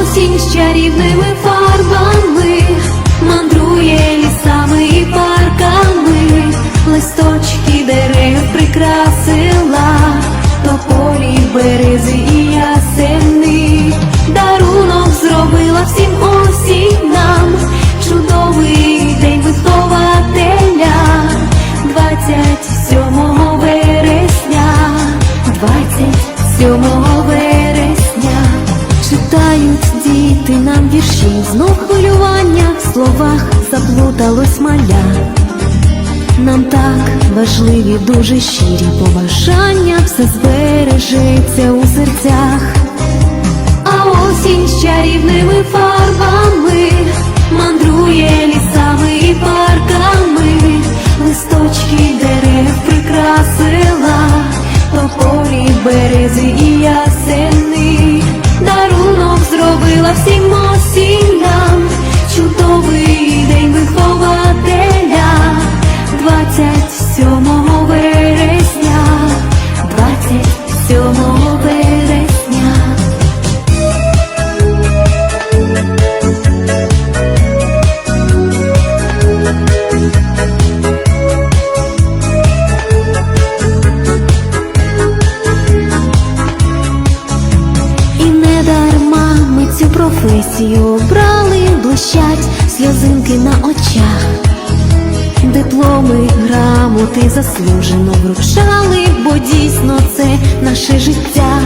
Осінь з чарівними фарбами Читають діти нам вірші, знов хвилювання в словах заплуталось маля. Нам так важливі дуже щирі побажання, все збережеться у серцях. А осінь з чарівними фарбами професію обрали, блищать сльозинки на очах. Дипломи, грамоти заслужено вручали, бо дійсно це наше життя.